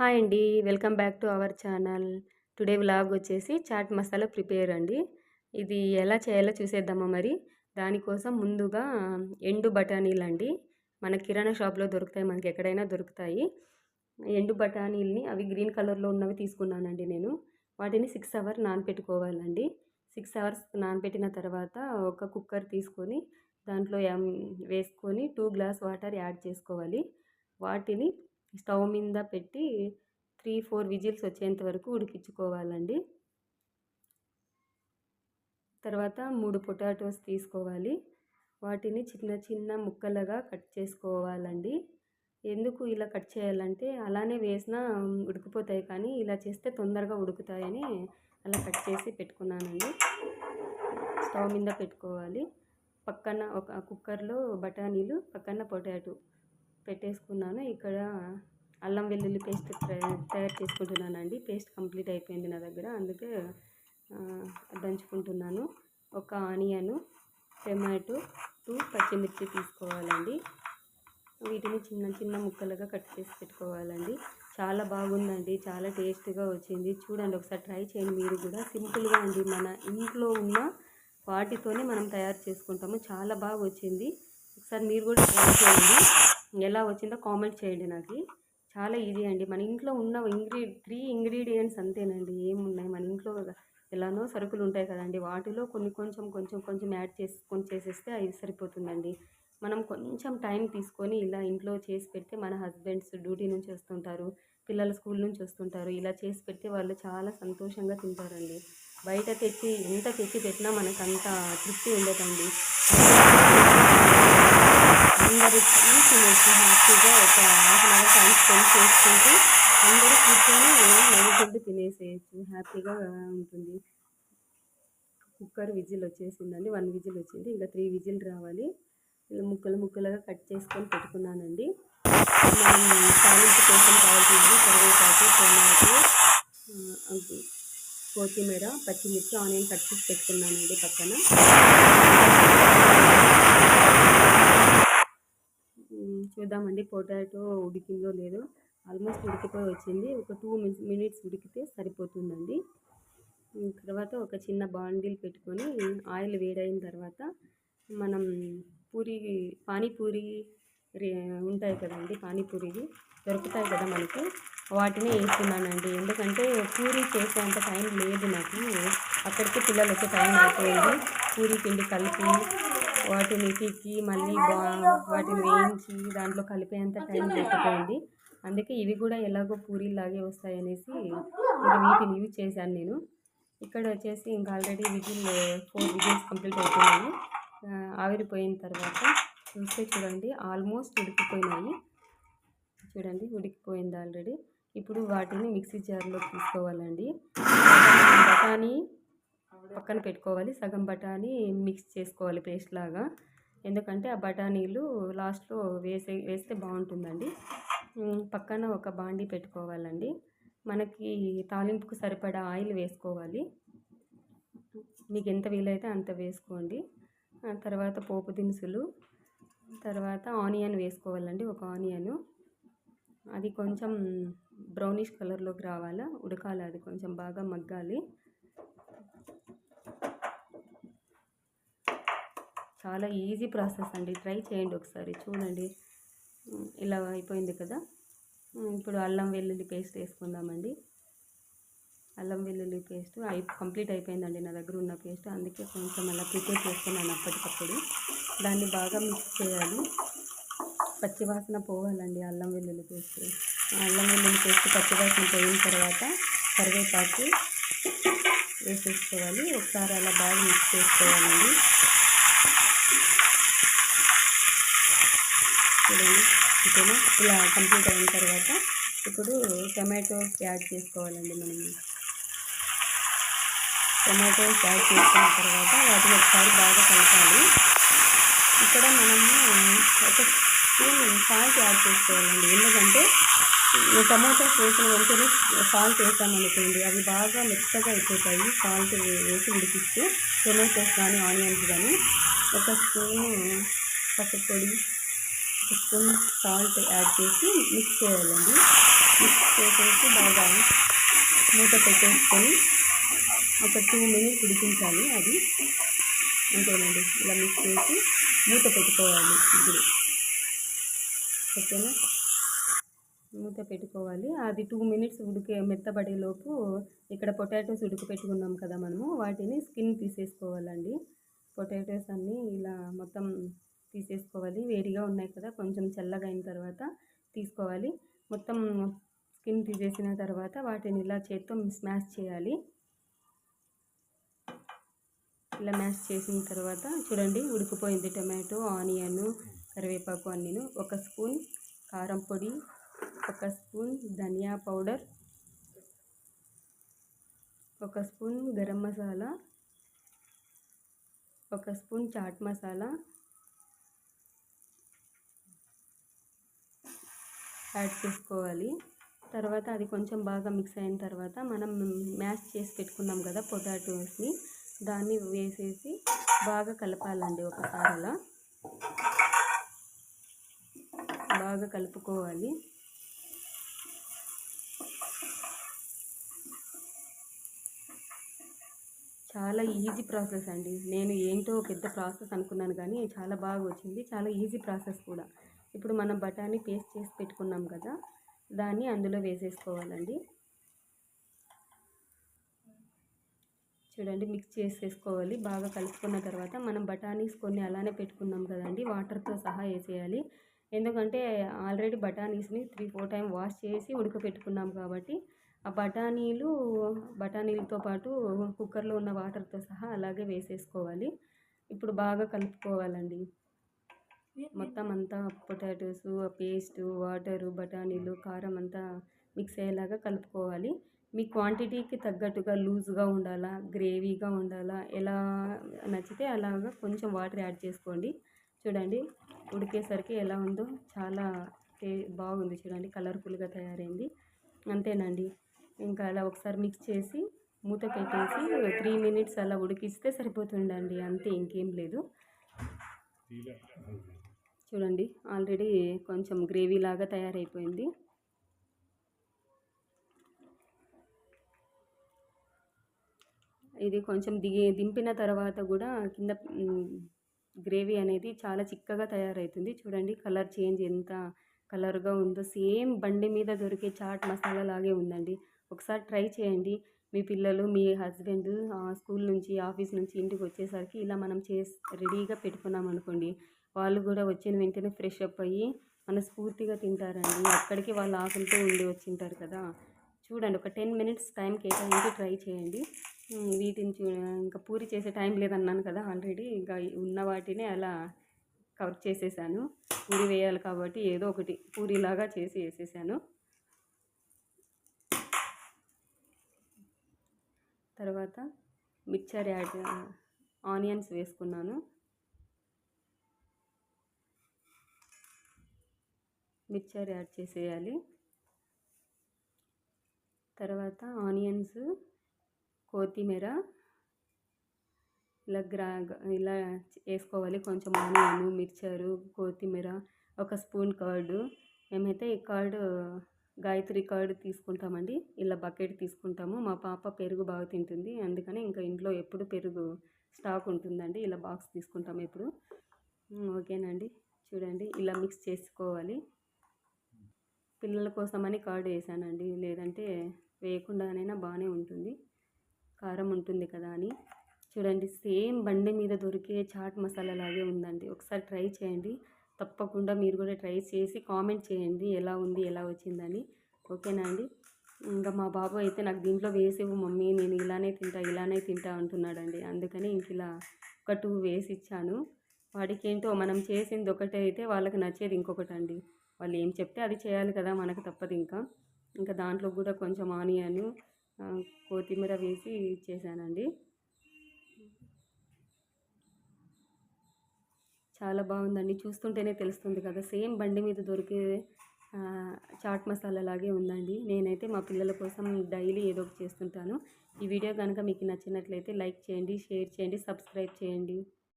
Hi అండి. Welcome back to our channel. Today vlog వచ్చేసి chaat masala prepare అండి. ఇది ఎలా చేయాలో చూసేద్దామా మరి? దానికోసం ముందుగా ఎండు బఠానీలు అండి. మన కిరాణా షాప్లో దొరుకుతాయి మనకి ఎక్కడైనా దొరుకుతాయి. ఎండు బఠానీల్ని అవి గ్రీన్ కలర్లో ఉన్నవి తీసుకున్నానండి నేను. వాటిని సిక్స్ అవర్ నానపెట్టుకోవాలండి. సిక్స్ అవర్స్ నానపెట్టిన తర్వాత ఒక కుక్కర్ తీసుకొని దాంట్లో వేసుకొని టూ గ్లాస్ వాటర్ యాడ్ చేసుకోవాలి. వాటిని స్టవ్ మీద పెట్టి త్రీ ఫోర్ విజిల్స్ వచ్చేంత వరకు ఉడికించుకోవాలండి. తర్వాత మూడు పొటాటోస్ తీసుకోవాలి. వాటిని చిన్న చిన్న ముక్కలుగా కట్ చేసుకోవాలండి. ఎందుకు ఇలా కట్ చేయాలంటే అలానే వేసినా ఉడికిపోతాయి కానీ ఇలా చేస్తే తొందరగా ఉడుకుతాయని అలా కట్ చేసి పెట్టుకున్నానండి. స్టవ్ మీద పెట్టుకోవాలి. పక్కన ఒక కుక్కర్లో బఠానీలు పక్కన పొటాటో పెట్టేసుకున్నాను. ఇక్కడ అల్లం వెల్లుల్లి పేస్ట్ తయారు చేసుకుంటున్నానండి. పేస్ట్ కంప్లీట్ అయిపోయింది నా దగ్గర. అందుకే దంచుకుంటున్నాను. ఒక ఆనియను టమాటో టూ పచ్చిమిర్చి తీసుకోవాలండి. వీటిని చిన్న చిన్న ముక్కలుగా కట్ చేసి పెట్టుకోవాలండి. చాలా బాగుందండి. చాలా టేస్ట్గా వచ్చింది. చూడండి ఒకసారి ట్రై చేయండి మీరు కూడా. సింపుల్గా అండి. మన ఇంట్లో ఉన్న వాటితోనే మనం తయారు చేసుకుంటాము. చాలా బాగా వచ్చింది. ఒకసారి మీరు కూడా ట్రై చేయండి. ఎలా వచ్చిందో కామెంట్ చేయండి నాకు. చాలా ఈజీ అండి. మన ఇంట్లో ఉన్న ఇంగ్రీ త్రీ ఇంగ్రీడియంట్స్ అంతేనండి. ఏమున్నాయి? మన ఇంట్లో ఎలానో సరుకులు ఉంటాయి కదండి. వాటిలో కొన్ని కొంచెం కొంచెం కొంచెం యాడ్ చేసుకొని చేసేస్తే అది సరిపోతుందండి. మనం కొంచెం టైం తీసుకొని ఇలా ఇంట్లో చేసి పెడితే మన హస్బెండ్స్ డ్యూటీ నుంచి వస్తుంటారు పిల్లలు స్కూల్ నుంచి వస్తుంటారు ఇలా చేసి పెడితే వాళ్ళు చాలా సంతోషంగా తింటారండి. బయట తెచ్చి ఎంత తెచ్చి పెట్టినా మనకు అంత తృప్తి ఉండదండి. అందరికీ తినేసి హ్యాపీగా ఒక half an hour time spend చేసుకుంటూ అందరూ కూర్చొని నవ్వుకుంటూ తినేసేయచ్చు. హ్యాపీగా ఉంటుంది. కుక్కర్ విజిల్ వచ్చేసిందండి. వన్ విజిల్ వచ్చింది. ఇంకా త్రీ విజిల్ రావాలి. ఇలా ముక్కలు ముక్కలుగా కట్ చేసుకొని పెట్టుకున్నానండి. మనం తాలింపు కోసం కావాల్సింది కరివేపాకు టొమాటో కొత్తిమీర పచ్చిమిర్చి ఆనియన్ కట్ చేసి పెట్టుకున్నానండి పక్కన. చూద్దామండి. పొటాటో ఉడికిందో లేదో ఆల్మోస్ట్ ఉడికిపోయి వచ్చింది. ఒక టూ మినిట్స్ ఉడికితే సరిపోతుందండి. తర్వాత ఒక చిన్న బాండిల్ పెట్టుకొని ఆయిల్ వేడైన తర్వాత మనం పూరి పానీపూరి ఉంటాయి కదండి పానీపూరివి దొరుకుతాయి కదా మనకి. వాటిని వేస్తున్నానండి. ఎందుకంటే పూరి చేసేంత టైం లేదు నాకు. అక్కడికి పిల్లలు వచ్చే టైం అయిపోయింది. పూరి పిండి కలిపి వాటిని తిక్కి మళ్ళీ వాటిని వేయించి దాంట్లో కలిపేంత టైం పెట్టుకోండి అందుకే ఇవి కూడా ఎలాగో పూరీలాగే వస్తాయనేసి ఇంకా వీటిని యూజ్ చేశాను నేను. ఇక్కడ వచ్చేసి ఇంకా already whistle four whistles complete అయిపోయినాయి. ఆవిరిపోయిన తర్వాత చూస్తే చూడండి ఆల్మోస్ట్ ఉడికిపోయినాయి. చూడండి ఉడికిపోయింది ఆల్రెడీ ఇప్పుడు వాటిని మిక్సీ జార్లో తీసుకోవాలండి. బఠానీ పక్కన పెట్టుకోవాలి. సగం బఠానీ మిక్స్ చేసుకోవాలి పేస్ట్ లాగా. ఎందుకంటే ఆ బఠానీలు లాస్ట్లో వేసే వేస్తే బాగుంటుందండి. పక్కన ఒక బాండీ పెట్టుకోవాలండి. మనకి తాలింపుకు సరిపడా ఆయిల్ వేసుకోవాలి. మీకు ఎంత వీలైతే అంత వేసుకోండి. తర్వాత పోపు దినుసులు తర్వాత ఆనియన్ వేసుకోవాలండి ఒక ఆనియన్. అది కొంచెం బ్రౌనిష్ కలర్లోకి రావాలా? ఉడకాలి? అది కొంచెం బాగా మగ్గాలి. చాలా ఈజీ ప్రాసెస్ అండి. ట్రై చేయండి ఒకసారి. చూడండి. ఇలా అయిపోయింది కదా. ఇప్పుడు అల్లం వెల్లుల్లి పేస్ట్ వేసుకుందామండి. అల్లం వెల్లుల్లి పేస్ట్ అయి కంప్లీట్ అయిపోయిందండి నా దగ్గర ఉన్న పేస్ట్. అందుకే కొంచెం అలా ప్రిపేర్ చేసుకున్నాను అప్పటికప్పుడు. దాన్ని బాగా మిక్స్ చేయాలి. పచ్చివాసన పోవాలండి అల్లం వెల్లుల్లి పేస్ట్. అల్లం వెల్లుల్లి పేస్ట్ పచ్చివాసన పోయిన తర్వాత కరివేపాకు వేసేసుకోవాలి. ఒకసారి అలా బాగా మిక్స్ చేసుకోవాలండి. చూడండి ఓకేనా? ఇలా కంప్లీట్ అయిన తర్వాత ఇప్పుడు టమాటోస్ యాడ్ చేసుకోవాలండి మనం. టమాటోస్ యాడ్ చేసుకున్న తర్వాత వాటిని ఒకసారి బాగా కలపాలి. ఇక్కడ మనము ఒక స్పూన్ సాల్ట్ యాడ్ చేసుకోవాలండి. ఎందుకంటే టమాటోస్ వేసిన వెంటనే సాల్ట్ వేసామనుకోండి అవి బాగా మెత్తగా అయిపోతాయి. సాల్ట్ వేసి ఉడికిస్తూ టొమాటోస్ కానీ ఆనియన్స్ కానీ ఒక స్పూను పసుపొడి ఒక స్పూన్ సాల్ట్ యాడ్ చేసి మిక్స్ చేయాలండి. మిక్స్ చేసేసి బాగా మూత పెట్టేసుకొని ఒక టూ మినిట్స్ ఉడికించాలి అది. అంతేనండి. ఇలా మిక్స్ చేసి మూత పెట్టుకోవాలి ఇప్పుడు. ఓకేనా? మూత పెట్టుకోవాలి. అది టూ మినిట్స్ ఉడికే మెత్తబడేలోపు ఇక్కడ పొటాటోస్ ఉడకపెట్టుకున్నాం కదా మనము. వాటిని స్కిన్ తీసేసుకోవాలండి. పొటాటోస్ అన్నీ ఇలా మొత్తం తీసేసుకోవాలి. వేడిగా ఉన్నాయి కదా కొంచెం చల్లగా అయిన తర్వాత తీసుకోవాలి. మొత్తం స్కిన్ తీసేసిన తర్వాత వాటిని ఇలా చేత్తో స్మాష్ చేయాలి. ఇలా మ్యాష్ చేసిన తర్వాత చూడండి ఉడికిపోయింది టమాటో ఆనియన్ కరివేపాకు అన్నీను. ఒక స్పూన్ కారం పొడి ఒక స్పూన్ ధనియా పౌడర్ ఒక స్పూన్ గరం మసాలా ఒక స్పూన్ చాట్ మసాలా యాడ్ చేసుకోవాలి. తర్వాత అది కొంచెం బాగా మిక్స్ అయిన తర్వాత మనం మ్యాష్ చేసి పెట్టుకున్నాం కదా పొటాటోస్ని దాన్ని వేసేసి బాగా కలపాలండి ఒకసారి అలా బాగా కలుపుకోవాలి. చాలా ఈజీ ప్రాసెస్ అండి. నేను ఏంటో పెద్ద ప్రాసెస్ అనుకున్నాను కానీ చాలా బాగా వచ్చింది. చాలా ఈజీ ప్రాసెస్ కూడా. ఇప్పుడు మనం బఠానీ పేస్ట్ చేసి పెట్టుకున్నాం కదా దాన్ని అందులో వేసేసుకోవాలండి. చూడండి మిక్స్ చేసేసుకోవాలి. బాగా కలుపుకున్న తర్వాత మనం బఠానీస్ కొన్ని అలానే పెట్టుకున్నాం కదండి వాటర్తో సహా వేసేయాలి. ఎందుకంటే ఆల్రెడీ బఠానీస్ని త్రీ ఫోర్ టైం వాష్ చేసి ఉడకపెట్టుకున్నాం కాబట్టి ఆ బఠానీలు బఠానీలతో పాటు కుక్కర్లో ఉన్న వాటర్తో సహా అలాగే వేసేసుకోవాలి. ఇప్పుడు బాగా కలుపుకోవాలండి. మొత్తం అంతా పొటాటోస్ పేస్ట్ వాటరు బఠానీలు కారం అంతా మిక్స్ అయ్యేలాగా కలుపుకోవాలి. మీ క్వాంటిటీకి తగ్గట్టుగా లూజ్గా ఉండాలా గ్రేవీగా ఉండాలా ఎలా నచ్చితే అలాగా కొంచెం వాటర్ యాడ్ చేసుకోండి. చూడండి ఉడికేసరికి ఎలా ఉందో చాలా బాగుంది చూడండి కలర్ఫుల్గా తయారైంది. అంతేనండి. ఇంకా అలా ఒకసారి మిక్స్ చేసి మూత పెట్టేసి త్రీ మినిట్స్ అలా ఉడికిస్తే సరిపోతుండండి అంతే ఇంకేం లేదు. చూడండి ఆల్రెడీ కొంచెం గ్రేవీ లాగా తయారైపోయింది. ఇది కొంచెం దిగి దింపిన తర్వాత కూడా కింద గ్రేవీ అనేది చాలా చిక్కగా తయారవుతుంది చూడండి కలర్ చేంజ్ ఎంత కలర్గా ఉందో. సేమ్ బండి మీద దొరికే చాట్ మసాలా లాగే ఉందండి. ఒకసారి ట్రై చేయండి. మీ పిల్లలు మీ హస్బెండ్ స్కూల్ నుంచి ఆఫీస్ నుంచి ఇంటికి వచ్చేసరికి ఇలా మనం చేసి రెడీగా పెట్టుకున్నాం అనుకోండి వాళ్ళు కూడా వచ్చిన వెంటనే ఫ్రెష్ అప్ అయ్యి మనస్ఫూర్తిగా తింటారండి. అక్కడికి వాళ్ళు ఆకలితో ఉండి వచ్చింటారు కదా. చూడండి ఒక టెన్ మినిట్స్ టైం కేటాయించి ట్రై చేయండి. వీటిని చూ ఇంకా పూరి చేసే టైం లేదన్నాను కదా ఆల్రెడీ ఇంకా ఉన్న వాటిని అలా కవర్ చేసేసాను. పూరి వేయాలి కాబట్టి ఏదో ఒకటి పూరిలాగా చేసి వేసేసాను. తర్వాత మిక్చర్ యాడ్ ఆనియన్స్ వేసుకున్నాను. మిక్చర్ యాడ్ చేసేయాలి. తర్వాత ఆనియన్స్ కొత్తిమీర ఇలా గ్రా ఇలా వేసుకోవాలి. కొంచెం ఆనియన్ మిక్చరు కొత్తిమీర ఒక స్పూన్ కర్డు. మేమైతే ఈ కర్డ్ గాయత్రి కర్డ్ తీసుకుంటామండి. ఇలా బకెట్ తీసుకుంటాము. మా పాప పెరుగు బాగా తింటుంది. అందుకని ఇంకా ఇంట్లో ఎప్పుడు పెరుగు స్టాక్ ఉంటుందండి. ఇలా బాక్స్ తీసుకుంటాము ఎప్పుడు ఓకేనండి. చూడండి ఇలా మిక్స్ చేసుకోవాలి. పిల్లల కోసమని కర్డ్ వేసానండి. లేదంటే వేయకుండానైనా బాగానే ఉంటుంది. కారం ఉంటుంది కదా అని. చూడండి సేమ్ బండి మీద దొరికే చాట్ మసాలా లాగే ఉందండి. ఒకసారి ట్రై చేయండి. తప్పకుండా మీరు కూడా ట్రై చేసి కామెంట్ చేయండి. ఎలా ఉంది ఎలా వచ్చిందని. ఓకేనా అండి? ఇంకా మా బాబు అయితే నాకు దీంట్లో వేసేవు మమ్మీ నేను ఇలానే తింటా ఇలానే తింటా అంటున్నాడండి. అందుకని ఇంక ఇలా ఒక టూ వేసి ఇచ్చాను. వాడికి ఏంటో మనం చేసింది ఒకటే అయితే వాళ్ళకి నచ్చేది ఇంకొకటి అండి వాళ్ళు ఏం చెప్తే అది చేయాలి కదా మనకు తప్పదు ఇంకా. ఇంకా దాంట్లో కూడా కొంచెం ఆనియన్ కొత్తిమీర వేసి చేశానండి. చాలా బాగుందండి. చూస్తుంటేనే తెలుస్తుంది కదా సేమ్ బండి మీద దొరికే చాట్ మసాలా లాగే ఉందండి. నేనైతే మా పిల్లల కోసం డైలీ ఏదో ఒకటి చేస్తుంటాను. ఈ వీడియో కనుక మీకు నచ్చినట్లయితే లైక్ చేయండి షేర్ చేయండి సబ్స్క్రైబ్ చేయండి.